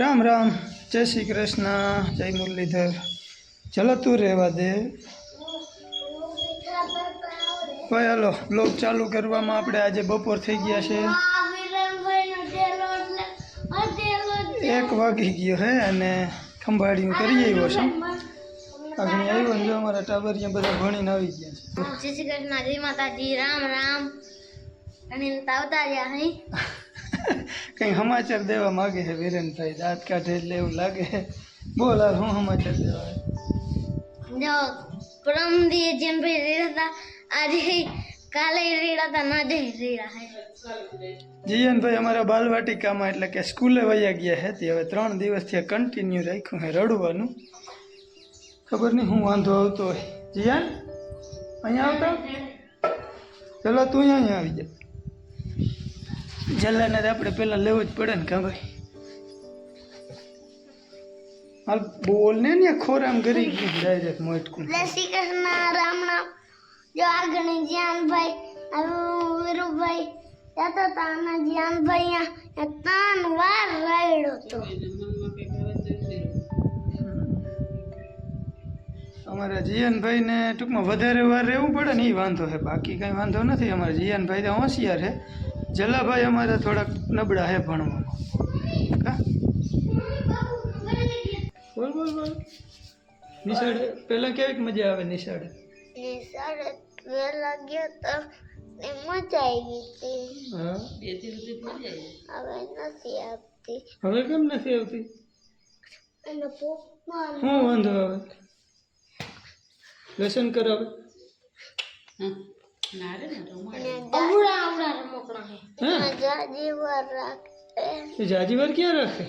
રામ રામ, જય શ્રી કૃષ્ણ, જય મુરલીધર. ચલો તું રહેવા દે. ભાઈ હાલો બ્લોગ ચાલુ કરવામાં આપણે આજે બપોર થઈ ગયા છે. એક વાગી ગયો હે અને ખંભાળિયું કરી આવ્યો છું. આગળ આવ્યો ને જો અમારા ટાબરિયા બધા ભણીને આવી ગયા છે. જય શ્રી કૃષ્ણ, જય માતાજી, રામ રામ. અને તાવતા રહ્યા હઈ કંઈ સમાચાર દેવા માગે છે વિરેનભાઈ? દાંત કાઢે એટલે એવું લાગે બોલ હાલ હું સમાચાર દેવા જો પરમ દીએ જેમ ભાઈ રેડા હતા આજે કાલે રેડા હતા ના જઈ રેડા હે. જીયનભાઈ અમારા બાલવાટિકામાં એટલે કે સ્કૂલે વયા ગયા હતી. હવે ત્રણ દિવસથી કન્ટિન્યુ રાખ્યું હે રડવાનું. ખબર નહીં હું વાંધો આવતો હોય. જીયાન અહીંયા આવતા? ચલો તું અહીંયા આવી જા. જલ્લાને તો આપણે પહેલાં લેવું જ પડે ને કાં ભાઈ. હાલ બોલ ને ને ખોરામ કરી ગયું ડાયરેક્ટ મોટકું. શ્રી કૃષ્ણ રામ નામ જો આગળ જ્ઞાનભાઈ વીરુભાઈ જતા હતા અને જ્ઞાનભાઈ ત્રણ વાર રાયડો હતો અમારા જીયનભાઈને ટૂંકમાં વધારે વાર રહેવું પડે ને એ વાંધો છે. બાકી કંઈ વાંધો નથી. અમારા જીયનભાઈ તો હોશિયાર છે. જલાભાઈ અમારા થોડાક નબળા હે ભણવામાં કા બોલ બોલ બોલ. નિશાળે પહેલાં કેવીક મજા આવે નિશાળે? નિશાળે વહેલા ગયો તો ને મજા આવી હતી હા? હવે નથી આવતી. હવે કેમ નથી આવતી? અને પપ્પા હું વાંધો આવે? લેસન કરાવે? હા. ના રે ને તો એ જાજી વાર ક્યાં રાખે?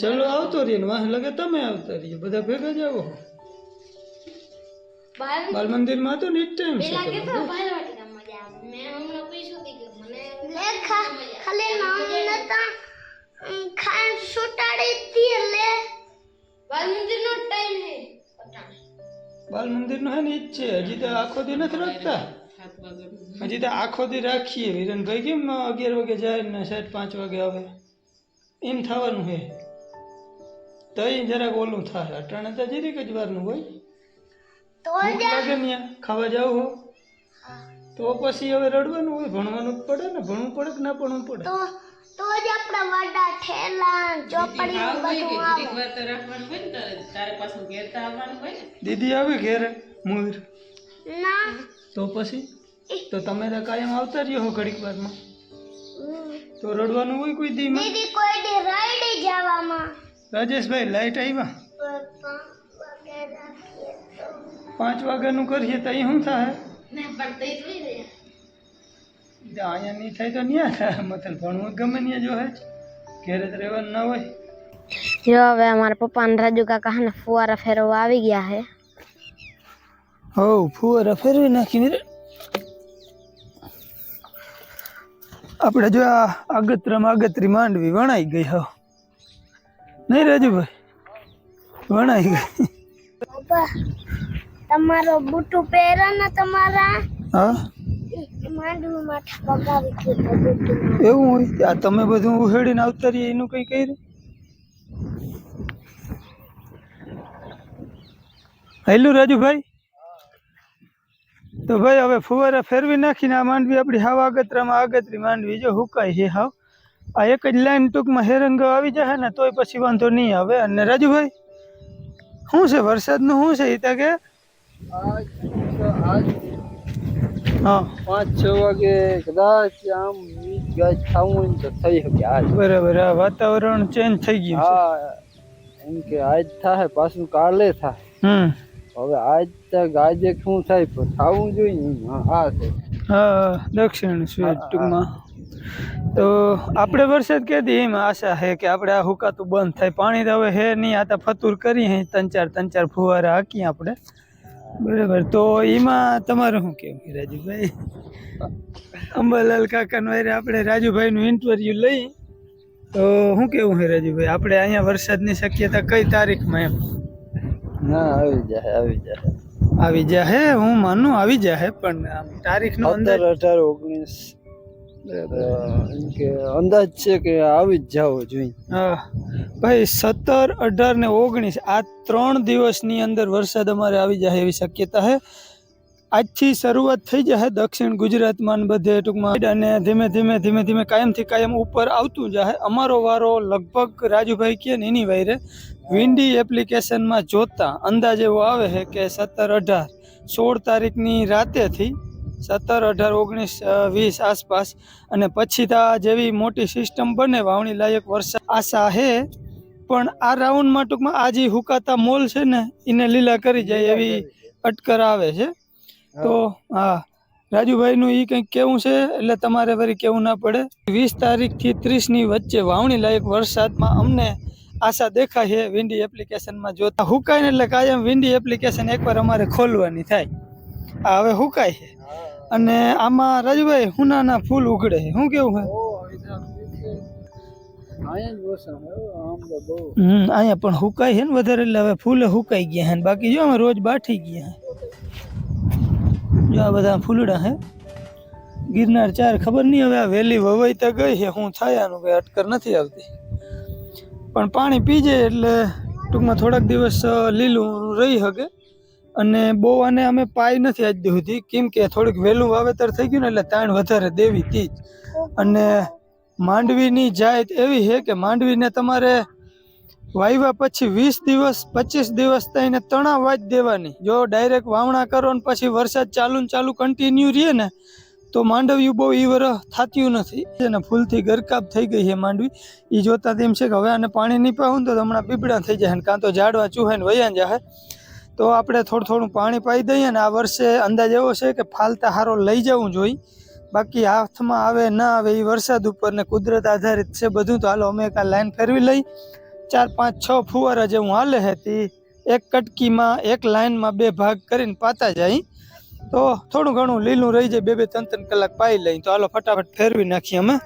ચલો આવતો રહીએ ને વાહ લગે તમે આવતા રહીએ બધા ભેગા જ આવો. બાલ મંદિરમાં તો નીટ ટાઈમ છે ખાલી નામ નતા ખાન સુટાડી બાલ મંદિર નો ટાઈમ હે બાલ મંદિરનું હે ને ઈ છે હજી તો આખો દિન નથી રાખતા. હજી તો આખો દી રાખીએ. વિરેનભાઈ કેમ અગિયાર વાગે જાય ને સાત પાંચ વાગે આવે? એમ થવાનું હે. તો એ જરાક ઓલું થાય. અટાણે તો જરીક જ વારનું હોય. લાગે ને ખાવા જાવ હો. તો પછી હવે રડવાનું હોય. ભણવાનું જ પડે ને. ભણવું પડે કે ના ભણવું પડે? તો તો જ આપણા વાડા ઠેલા ચોપડી બધું આવે. દીદી આવી ઘેરે? મુર ના. તો પછી? તો તમે તો કાયમ આવતા રહ્યો હો ઘડીક વારમાં. તો રડવાનું હોય કોઈ દીમાં દીદી કોઈ દી રાઈડી જવામાં. રાજેશભાઈ લાઈટ આવ્યા પાંચ વાગ્યાનું કરીએ તો અહીં શું થાય? મેં પણ તે જોઈ રહ્યા તો અહીંયા નહીં થાય તો ન્યા થાય. મતલબ ભણવું ગમે ત્યાં જો હે. ઘેરે તો રહેવાનું ના હોય. જો હવે અમારા પપ્પા ને રાજુ કાકા હે ને ફુવારા ફેરવવા આવી ગયા હે. હવ ફુવારા ફેરવી નાખી આપણે જો આ આગતરામાં આગતરી માંડવી વણાઈ ગઈ હો. નહીં રાજુભાઈ? વણાઈ ગઈ. તમારો બુટુ પહેરો ને તમારા? હા? એવું હોય? આ તમે બધું ઉહેડીને આવતા રહીએ એનું કંઈ કર્યું? હેલું રાજુભાઈ? તો ભાઈ હવે ફુવારા ફેરવી નાખીને આ માંડવી આપણી હાવ આગતરામાં આગતરી માંડવી. જો હુકાય છે હાવ. આ એક જ લાઈન ટૂંકમાં હેરંગ આવી જાય ને તોય પછી વાંધો નહીં આવે. અને રાજુભાઈ શું છે વરસાદનું શું છે એ તા કે? હા. પાંચ છ વાગે કદાચ આમ વીજ ગાજ થવું હોય ને તો થઈ શકે આજ. બરાબર આ વાતાવરણ ચેન્જ થઈ ગયું છે. હા એમ કે આજ થાય પાછું કાલે થાય હમ. હવે આજ તક આજે શું થાય? પણ થવું જોઈએ હા છે હા દક્ષિણ સ્વેત ટૂંકમાં. તો આપણે વરસાદ કહેતી એમ આશા છે કે આપણે આ હુકાતું બંધ થાય. પાણી તો હવે હે નહીં. આ તો ફતુર કરી હે. ત્રણ ચાર ત્રણ ચાર ફુવારા હાકી આપણે. બરાબર. તો એમાં તમારું શું કેવું રાજુભાઈ? અંબાલાલ કાકાનું વારે આપણે રાજુભાઈનું ઇન્ટરવ્યુ લઈ. તો શું કેવું છે રાજુભાઈ? આપણે અહીંયા વરસાદની શક્યતા કઈ તારીખમાં એમ? ના આવી જાય આવી જાય આવી જાહે હું માનું આવી જાહે પણ આમ તારીખનો અંદાજ અઢાર ઓગણીસ કે અંદાજ છે કે આવી જ જાવો જોઈએ હા. ભાઈ સત્તર અઢાર ને ઓગણીસ આ ત્રણ દિવસની અંદર વરસાદ અમારે આવી જાય એવી શક્યતા છે આજથી શરૂઆત થઈ જશે દક્ષિણ ગુજરાતમાં બધે ટૂંકમાં. અને ધીમે ધીમે ધીમે ધીમે કાયમથી કાયમ ઉપર આવતું જશે અમારો વારો લગભગ રાજુભાઈ કે ને એની વાયરે વિન્ડી એપ્લિકેશનમાં જોતા અંદાજ એવો આવે છે કે સત્તર અઢાર સોળ તારીખની રાતેથી સત્તર અઢાર ઓગણીસ વીસ આસપાસ અને પછી આ જેવી મોટી સિસ્ટમ બને વાવણી લાયક વરસાદ આશા છે. પણ આ રાઉન્ડમાં ટૂંકમાં આ જે હુકાતા મોલ છે ને એને લીલા કરી જાય એવી અટકર આવે છે. તો હા. રાજુભાઈનું એ કંઈક કેવું છે એટલે તમારે ફરી કેવું ના પડે. વીસ તારીખથી ત્રીસની વચ્ચે વાવણી લાયક વરસાદમાં અમને આશા દેખાય છે વિન્ડી એપ્લિકેશનમાં જોતા હુકાય ને એટલે કાયમ વિન્ડી એપ્લિકેશન એકવાર અમારે ખોલવાની થાય. આ હવે હુકાય છે. અને આમાં રાજુભાઈ હુનાના ફૂલ ઉઘડે છે. શું કેવું હમ અહીંયા પણ હુકાય છે ને વધારે એટલે હવે ફૂલે હુકાઈ ગયા હે બાકી જો અમે રોજ બાઠી ગયા જો આ બધા ફૂલડા હે ગિરનાર ચાર ખબર નહીં હવે આ વહેલી વવાઈ તો ગઈ છે. હું થાય આનું કઈ અટકર નથી આવતી. પણ પાણી પી જાય એટલે ટૂંકમાં થોડાક દિવસ લીલું રહી શકે અને બહુ આને અમે પાઈ નથી આજ સુધી કેમ કે થોડીક વહેલું વાવેતર થઈ ગયું ને એટલે તાણ વધારે દેવી તી જ અને માંડવીની જાત એવી છે કે માંડવીને તમારે વાવ્યા પછી વીસ દિવસ, પચીસ દિવસ થઈને તણા વાજ દેવાની. જો ડાયરેક્ટ વાવણા કરો ને પછી વરસાદ ચાલુ ને ચાલુ કન્ટિન્યુ રહે ને તો માંડવ્યું બહુ ઈ વરસ થતું નથી. અને ફૂલથી ગરકાપ થઈ ગઈ છે માંડવી. એ જોતા તેમ છે કે હવે આને પાણી નહીં પાવું તો હમણાં પીપળા થઈ જાય કાં તો ઝાડવા ચૂહે ને વયા જાય. તો આપણે થોડું થોડું પાણી પાઈ દઈએ ને આ વર્ષે અંદાજ એવો છે કે ફાલતા હારો લઈ જવું જોઈએ બાકી હાથમાં આવે ના આવે એ વરસાદ ઉપર ને કુદરત આધારિત છે બધું. તો હાલો અમે એક આ લાઈન ફેરવી લઈ. ચાર, પાંચ, છ ફુવારા જેવું હાલે છે તે. એક કટકીમાં, એક લાઈનમાં બે ભાગ કરીને પાતા જાય. તો થોડું ઘણું લીલું રહી જાય, બે બે ત્રણ ત્રણ કલાક પાઈ લઈ તો હાલો ફટાફટ ફેરવી નાખીએ અમે.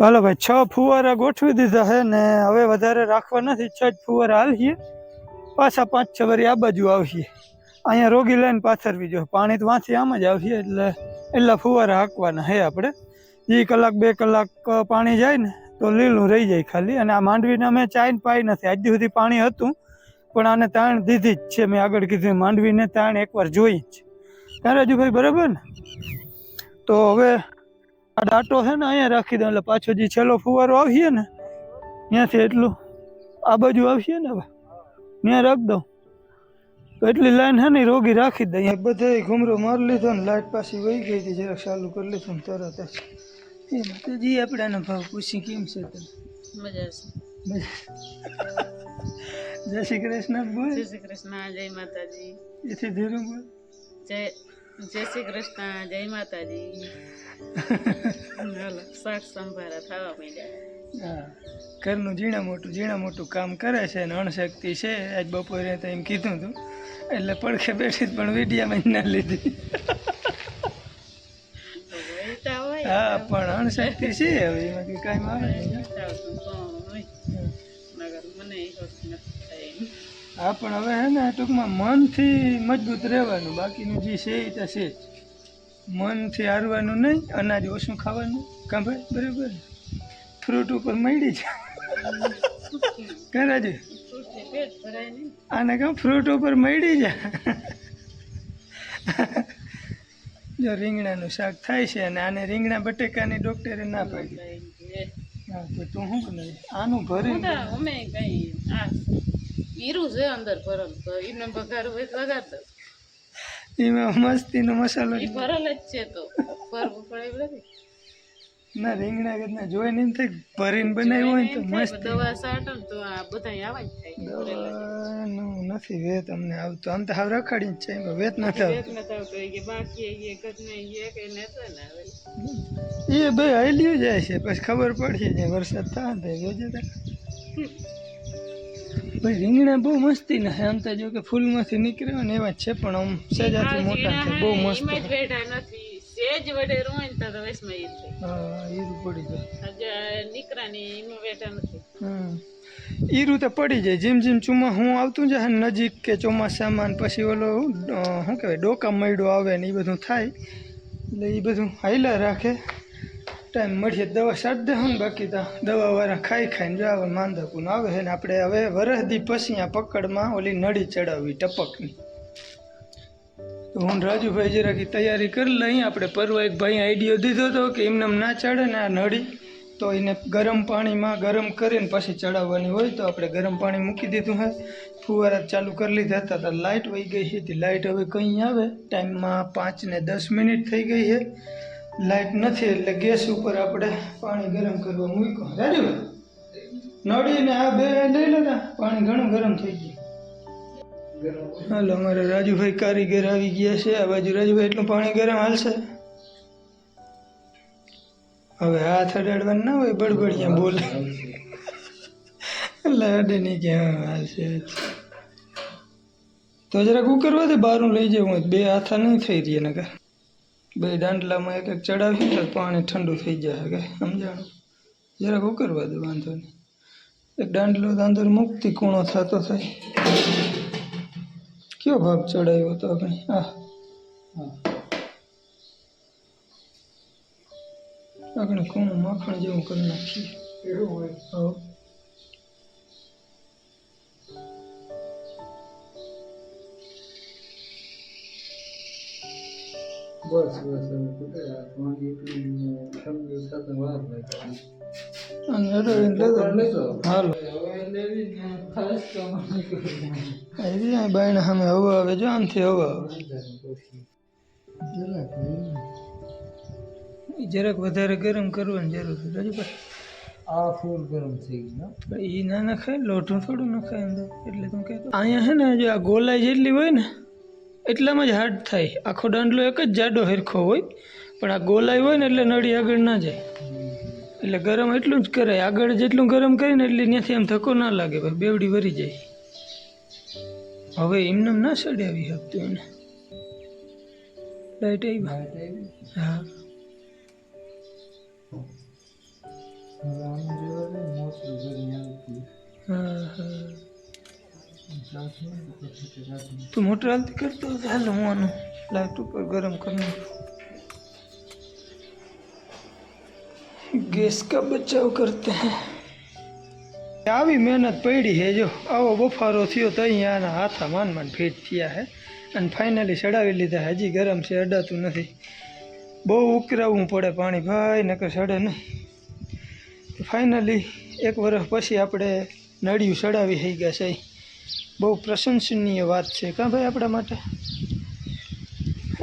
હાલો ભાઈ, છ ફુવારા ગોઠવી દીધા છે ને હવે વધારે રાખવા નથી. છ જ ફુવારા હાલીએ. પાછા પાંચ, છ વારી આ બાજુ આવીએ. અહીંયા રોગી લઈને પાથરવી જો પાણી તો વાંચી આમ જ આવીએ એટલે એટલા ફુવારા હાંકવાના હે આપણે. એ કલાક, બે કલાક પાણી જાય ને તો લીલું રહી જાય ખાલી. અને આ માંડવીને અમે ચાઈન પાઈ નથી. આજ સુધી પાણી હતું, પણ આને તાણ દીધી જ છે. મેં આગળ કીધું માંડવીને તાણ એકવાર જોઈ જ. કાં રાજુભાઈ બરાબર ને? તો હવે આ ડાટો છે ને અહીંયા રાખી દઉં એટલે પાછો જે છેલ્લો ફુવારો આવીએ ને ત્યાંથી એટલું આ બાજુ આવીએ ને હવે ત્યાં રાખ દઉં. તો એટલી લાઈન છે ને ઈ રોગી રાખી જ દઈએ બધે ઘૂમરો મારી લીધો ને લાઈટ પાછી વહી ગઈ હતી જરાક ચાલુ કરી લીધું ને તરત જ. એ તો જી આપણે આનો ભાવ પૂછી કેમ છે તને? મજા છે જય શ્રી કૃષ્ણ બોલ. જય શ્રી કૃષ્ણ જય માતાજી. એથી ધીરું બોલ. જય જય શ્રી કૃષ્ણ જય માતાજી. શાક સંભારા થવા માંડ્યા. ઘરનું ઝીણા મોટું ઝીણા મોટું કામ કરે છે અને અણશક્તિ છે આજ બપોરે તો એમ કીધું હતું એટલે પડખે બેઠી પણ વીડિયામાં ના લીધી. હા પણ અણશક્તિ છે હવે એમાં કંઈ કાંઈ આવે હા પણ હવે હે ને ટૂંકમાં મનથી મજબૂત રહેવાનું. બાકીનું જે છે એ તો છે જ. મનથી હારવાનું નહીં અનાજ ઓછું ખાવાનું. કાં ભાઈ બરાબર. ફ્રૂટ ઉપર મળી જાય. કરાજે આને કાં ફ્રૂટ ઉપર મળી જાય. જો રીંગણાનું શાક થાય છે અને આને રીંગણા બટેકાની ડોક્ટરે ના પાડી. હા તો તું શું બનાવી આનું ભરી અમે કઈ આ. હીરું છે અંદર ભરલ તો એને વઘાર વઘાર એમાં મસ્તીનો મસાલો એ ભરલ જ છે તો ભરવું પડે એવું નથી. ના રીંગણા ના જોઈને એમ થાય ભરીને બનાવ્યું હોય તો મસ્ત. દવા સાટો તો આ બધા આવા જ થાય નથી વેત અમને આવતું આમ તો હાવ રખાડી જ છે એમાં વેત નથી આવતું એક નથી આવતો કે બાકી એ કે એ કે નતો ને હવે એ ભાઈ હાલ્યું જાય છે પછી ખબર પડશે જે વરસાદ થાય તો જોજે. ભાઈ રીંગણા બહુ મસ્તી ના આમ તો જો કે ફૂલમાંથી નીકળે ને એવા છે પણ આમ સહેજાથી મોટા છે બહુ મસ્ત સેજ વડે રોઈન તો વૈષ્ણવ હા ઈરું પડી જાય. આજે નીકળા ને એમાં બેઠા નથી. હમ. ઈરું તો પડી જાય. જેમ જેમ ચુમા હું આવતું જાય નજીક કે ચોમાસામાં પછી ઓલો શું કહેવાય ડોકા મળ્યો આવે ને એ બધું થાય. એટલે એ બધું હાઈલા રાખે. ટાઈમ મળીએ, દવા દે ને બાકી તો. દવાવાળા ખાઈ ખાઈને જાવ માંદકું આવે છે ને આપણે હવે વરસદી પછી આ પકડમાં ઓલી નળી ચડાવવી, ટપકની. તો હું રાજુભાઈ જરાકી તૈયારી કરી લઈ, આપણે પરવા એક ભાઈ આઈડિયો દીધો હતો કે એમને એમ ના ચડે ને આ નળી, તો એને ગરમ પાણીમાં ગરમ કરીને પછી ચડાવવાની હોય તો આપણે ગરમ પાણી મૂકી દીધું હે. ફુવારા ચાલુ કરી લીધા હતા, તો લાઇટ વહી ગઈ હતી. લાઇટ હવે કંઈ આવે? ટાઈમમાં પાંચ ને દસ મિનિટ થઈ ગઈ છે. લાઇટ નથી એટલે ગેસ ઉપર આપણે પાણી ગરમ કરવા મૂક્યું. રાજુભાઈ નળીને આ બે લઈ લેતા પાણી ઘણું ગરમ થઈ ગયું. હાલો, અમારે રાજુભાઈ કારીગર આવી ગયા છે. આ બાજુ રાજુભાઈ એટલું પાણી ગરમ હાલશે? હવે હાથ અડાડવાનું ના હોય, બળબડિયા બોલે. એટલે અડે નહીં કે હાલશે? તો જરાક ઉકરવા દે બારું લઈ જવું બે હાથા નહીં થઈ રહી નકર. બે દાંડલામાં એક એક ચડાવી તો પાણી ઠંડુ થઈ જાય કે સમજાણું? જરાક ઉકરવા દે વાંધો નહીં. એક દાંડલો અંદર મુક્તિ કૂણો થતો થાય. કયો ભાગ ચડાવ્યો તો આપણે? આ. આપણે કૂણું માખણ જેવું કરી નાખીએ. એવું હોય. આવી જાય બાયણા સામે હવા આવે જો આમથી હવા આવે. જરાક વધારે ગરમ કરવાની જરૂર છે. રાજુભાઈ આ ફૂલ ગરમ થઈ ગયું એ ના નખાય લોટું થોડું નખાય અંદર. એટલે તું કહેતો. અહીંયા છે ને જો આ ગોલાઈ જેટલી હોય ને એટલામાં જ હાર્ડ થાય. આખો દાંડલો એક જ જાડો હરખો હોય પણ આ ગોલાઈ હોય ને એટલે નળી આગળ ના જાય. એટલે ગરમ એટલું જ કરાય. આગળ જેટલું ગરમ કરીને એટલી ત્યાંથી આમ ધક્કો ના લાગે ભાઈ બેવડી વરી જાય. હવે એમને ના સડાવી શકતું એને. લાઈટ આવી. હા. હા હા. સાથે ને તો પછી તે રાખીને તું મોટર હાલતી કરતો હતો હાલ હું આનું લાઈટ ઉપર ગરમ કરી નાખું ગેસ કા બચાવ કરતે હૈ આવી મહેનત પડી હે જો આવો બફારો થયો તો અહીંયા આના હાથા માન માન ફીટ થયા હે અને ફાઇનલી ચડાવી લીધા હજી ગરમ છે અડાતું નથી બહુ ઉકરાવવું પડે પાણી ભાઈ નકર સડે નહીં ફાઇનલી એક વર્ષ પછી આપણે નળિયું ચડાવી થઈ ગયા છે બહુ પ્રશંસનીય વાત છે કાં ભાઈ આપણા માટે?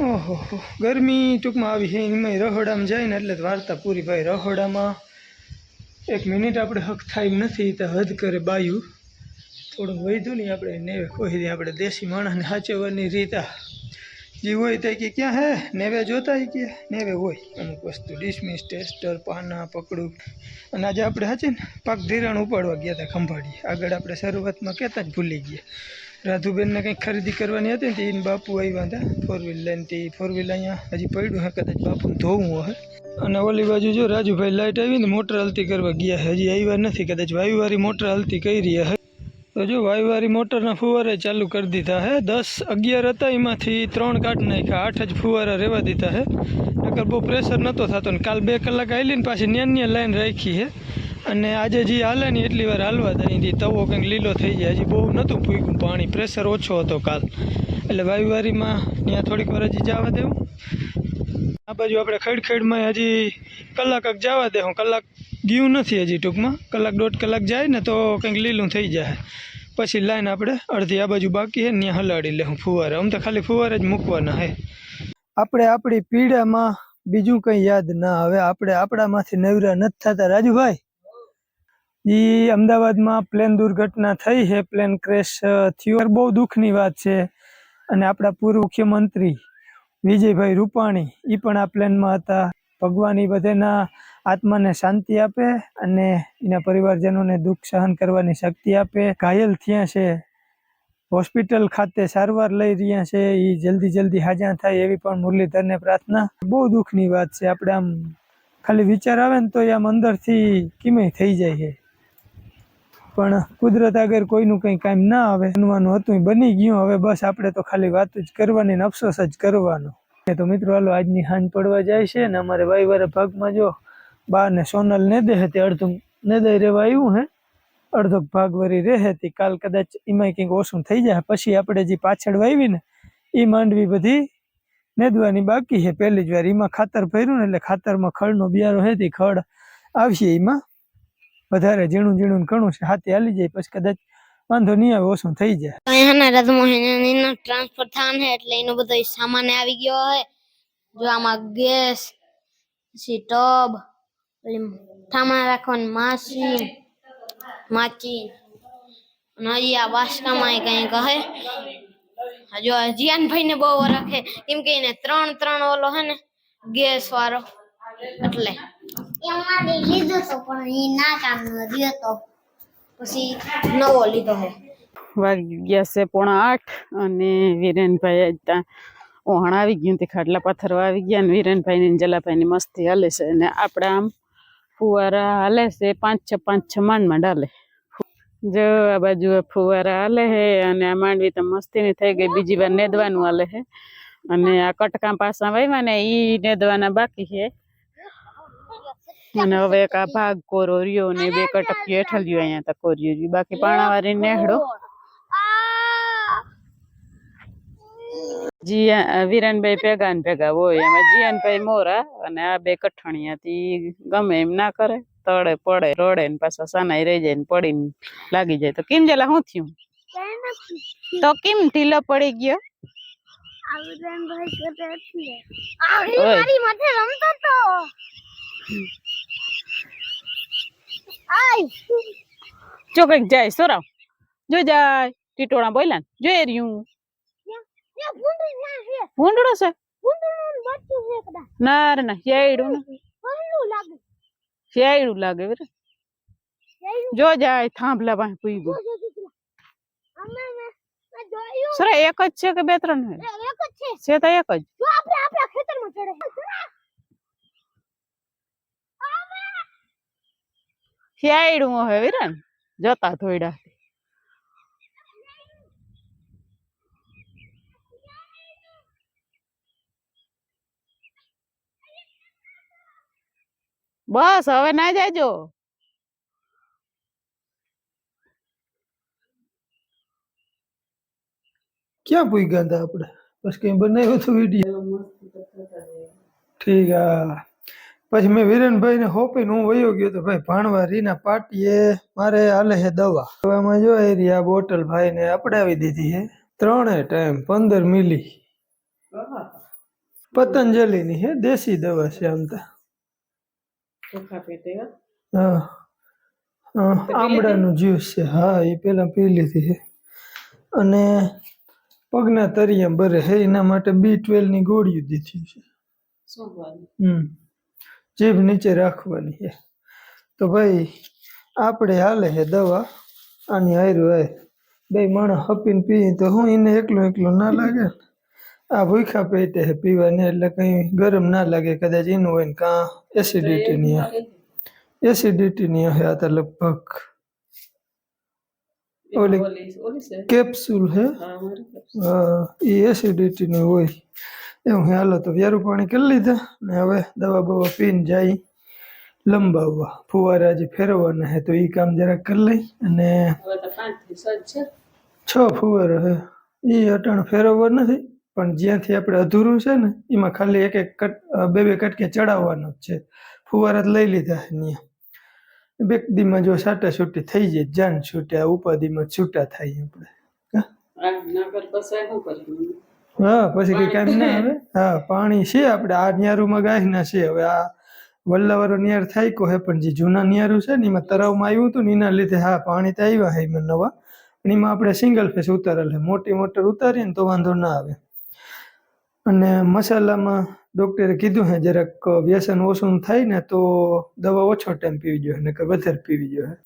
ઓહો ગરમી ટૂંકમાં આવી છે એમાં રહોડામાં જાય ને એટલે વાર્તા પૂરી ભાઈ રહોડામાં એક મિનિટ આપણે હક થાય નથી, તો હદ કરે બાયું. થોડું વધ્યું નહીં આપણે, ને કોઈ આપણે દેશી માણસને સાચવવાની રીત જે હોય તે કે ક્યાં હે? નેવે જોતા કે? નેવે હોય. અમુક વસ્તુ ડિસમિસ ટેસ્ટર, પાના, પકડું. અને આજે આપણે હાચે ને પાક ધિરાણ ઉપાડવા ગયા હતા ખંભાળીએ. આગળ આપણે શરૂઆતમાં કહેતા જ ભૂલી ગયા. રાધુબેનને કંઈક ખરીદી કરવાની હતી ને એને બાપુ આવ્યા હતા. ફોર વ્હીલ લઈને તે ફોર વ્હીલ અહીંયા હજી પડ્યું હે, કદાચ બાપુને ધોવું હોય અને ઓલી બાજુ જો રાજુભાઈ લાઇટ આવી ને મોટર હલતી કરવા ગયા હજી આવ્યા નથી, કદાચ વાયુવારી મોટર હલતી કરી રહ્યા તો જો વાયુવાળી મોટરના ફુવારા ચાલુ કરી દીધા હે. દસ અગિયાર હતા, એમાંથી ત્રણ કાઢ નાખ્યા. આઠ જ ફુવારા રહેવા દીધા હે. નકર બહુ પ્રેશર નહોતો થતો ને કાલ બે કલાક આવેલી ને પાછી ન્યાન્ય લાઈન રાખી છે અને આજે જે હાલે ને એટલી વાર હાલવા અહીંથી તવો કંઈક લીલો થઈ જાય. હજી બહુ નહોતું પૂગ્યું પાણી. પ્રેશર ઓછો હતો કાલ. એટલે વાયુવારીમાં ત્યાં થોડીક વાર હજી જવા દેવું. આ બાજુ આપણે ખેડખેડમાં હજી કલાક જવા દે હું. કલાક ગયું નથી હજી ટૂંકમાં. કલાક દોઢ કલાક જાય ને તો કંઈક લીલું થઈ જાય. પછી લાઈન આપણે અડધી આ બાજુ બાકી હે ત્યાં હલાડી લેવું ફુવારા. આમ તો ખાલી ફુવારા જ મૂકવાના હે. આપણે આપણી પીડામાં બીજું કંઈ યાદ ના આવે. આપણે આપણામાંથી નવરા નથી થતા. રાજુભાઈ? એ અમદાવાદમાં પ્લેન દુર્ઘટના થઈ છે પ્લેન ક્રેશ થયું. બહુ દુઃખની વાત છે. અને આપણા પૂર્વ મુખ્યમંત્રી વિજયભાઈ રૂપાણી એ પણ આ પ્લેનમાં હતા. ભગવાન એ બધાના આત્માને શાંતિ આપે અને એના પરિવારજનોને દુઃખ સહન કરવાની શક્તિ આપે. ઘાયલ થયા છે. હોસ્પિટલ ખાતે સારવાર લઈ રહ્યા છે. એ જલ્દી જલ્દી હાજા થાય એવી પણ મુરલીધરને પ્રાર્થના. બહુ દુઃખની વાત છે. આપણે આમ ખાલી વિચાર આવે ને તો એ આમ અંદરથી કિમે થઈ જાય છે. પણ કુદરત આગળ કોઈનું કંઈ કામ ના આવે. બનવાનું હતું એ બની ગયું. હવે બસ આપણે તો ખાલી વાત જ કરવાની ને અફસોસ જ કરવાનો. તો મિત્રો, હાલો, આજની હાંજ પડવા જાય છે ને અમારે વાયવારે ભાગમાં જો બા ને સોનલ ને દે હતી, અડધું ને દઈ રહેવા આવ્યું હે. અડધો ભાગ વરી રહે હતી. કાલ કદાચ એમાંય કંઈક ઓછું થઈ જાય. પછી આપણે જે પાછળ વાવી ને એ માંડવી બધી નેદવાની બાકી છે પહેલી જ વાર એમાં ખાતર ભર્યું ને, એટલે ખાતરમાં ખળનો બિયારો હતી ખળ આવીએ એમાં. વધારે ઝીણું ઝીણું ઘણું છે. હાથે હાલી જાય, પછી કદાચ વાંધો નહીં આવે, ઓછું થઈ જાય. અહીંયા રધમોહન ટ્રાન્સફર થવાનું છે એટલે એનો બધો સામાન આવી ગયો છે જો આમાં ગેસ પછી ઠામણા રાખવાની માસી માચી હજી આ વાસકામાં કઈ કહે હજુ જીયાનભાઈ ને બહુ રાખે કેમ કે એને ત્રણ ત્રણ ઓલો હે ને ગેસ વાળો. એટલે. એમાં લીધો તો પણ એ ના કામ રહ્યો તો. પછી નવો લીધો હે. વાગી ગયા. છે પોણા આઠ અને વિરેનભાઈ ત્યાં ઓહણ આવી ગયું તે ખાટલા પથ્થરો આવી ગયા ને વિરેનભાઈ ને જલાભાઈ ની મસ્તી હાલે છે. અને આપણે આમ ફુવારા હાલે છે, પાંચ છ પાંચ છ માંડ માંડ હાલે જો આ બાજુ ફુવારા હાલે હે અને આ માંડવી તો મસ્તીની થઈ ગઈ, બીજી વાર નેદવાનું હાલે હે અને આ કટકા પાસા વાવ્યા ને ઈ નેદવાના બાકી છે. અને હવે એક આ ભાગ કોરો રહ્યો ને બે કટકીઓ હેઠળ રહ્યો અહીંયા તો કોર્યો બાકી પાણાવારી નેહડો. જીયા વિરાનભાઈ ભેગા ને ભેગા હોય. એમાં જીયાનભાઈ મોરા અને આ બે કઠણિયાથી ગમે એમ ના કરે. તળે પડે રડે ને પાછા સાનાઈ રહી જાય ને પડીને લાગી જાય. તો કેમ જેલા શું થયું? તો કેમ ઢીલો પડી ગયો? મારી માથે રમતો તો. આય. જો કંઈક જાય સોરાવ. જો જાય ટીટોળા બોલ્યા ને જોઈ રહ્યું. યા ભૂંડી ના છે ભૂંડડો છે ભૂંડીનું બચ્ચું છે કદાચ ના રે ના શેયડું ને ભૂંડું લાગે શેયડું લાગે વીરે જઈનું જો જાય થાંભલા પાસે પૂઈ ગયું જો દીકરા અમે મેં મેં જોયું સર એક જ છે કે બે ત્રણ છે એ એક જ છે છે તો એક જ જો આપણે આપણા ખેતરમાં ચડે શેયડું હવે વીરે ને જતા થોડા બસ, હવે ના જાજો. ક્યાં પૂગ્યા હતા આપણે બસ કઈ બનાવ્યો તો વીડિયો ઠીક, હા. પછી મેં વિરેનભાઈ ને હોપીને હું વયો ગયો તો, ભાઈ, ભાણવા રીના પાટીએ, મારે હાલે છે દવા. દવામાં જો એ રહ્યા આ બોટલ ભાઈ ને આપડાવી દીધી છે. ત્રણે ટાઈમ, પંદર મિલી. પતંજલિની હે દેશી દવા છે આમ તો. ચોખા હા આમળાનું જ્યુસ છે. હા એ પેલા પી લીધી છે અને પગના તરિયા ભરે હે એના માટે બી ટ્વેલ્વની ગોળીઓ દીધી છે. હમ જીભ નીચે રાખવાની છે. તો ભાઈ આપણે હાલે છે દવા. આની હાર્યું હાય. બે માણસ હપીને પીએ તો હું એને એકલો એકલો ના લાગે ને. આ ભૂખા પેટે પીવાને એટલે કંઈ ગરમ ના લાગે કદાચ એનું હોય ને કાં એસિડિટીની એસિડિટીની હે આ તો લગભગ. ઓલી કેપ્સ્યુલ હે? હા એ એસિડિટીની હોય. એવું હે હાલો તો વ્યારું પાણી કરી લીધા ને હવે દવા બવા પીને જાય લંબાવવા. ફુવારા જે ફેરવવાના હે તો એ કામ જરાક કરી લઈ અને છ. ફુવારા હે. એ અટાણ ફેરવવા નથી. પણ જ્યાંથી આપણે અધૂરું છે ને એમાં ખાલી એક એક કટ બે બે કટકે ચડાવવાનું જ છે. ફુવારા જ લઈ લીધા અહીંયા ત્યાં બેક દીમાં જો સાટા છૂટી થઈ જાય જાન છૂટ્યા ઉપાધિમાં છૂટા થાય આપણે હા? પછી કઈ કામ ના આવે? હા પાણી છે આપણે. આ નિયારુમાં ગાયના છે. હવે આ વલ્લાવાળો નિયાર થાય કો પણ જે જૂના નિયારું છે ને એમાં તરાવમાં આવ્યું હતું ને એના લીધે હા પાણી તો આવ્યા હે એમાં નવા. પણ એમાં આપણે સિંગલ ફેસ ઉતારેલ મોટી મોટર ઉતારીએ ને તો વાંધો ના આવે. અને મસાલામાં ડૉક્ટરે કીધું હે, જરાક વ્યસન ઓછું થાય ને તો દવા ઓછો ટાઈમ પીવી જોઈએ, નકર વધારે પીવી જોઈએ.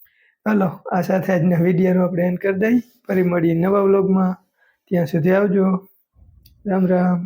હાલો, આ સાથે આજના વિડીયોનો આપણે એન્ડ કરી દઈએ. ફરી મળીએ નવા વ્લોગમાં ત્યાં સુધી આવજો. રામ રામ.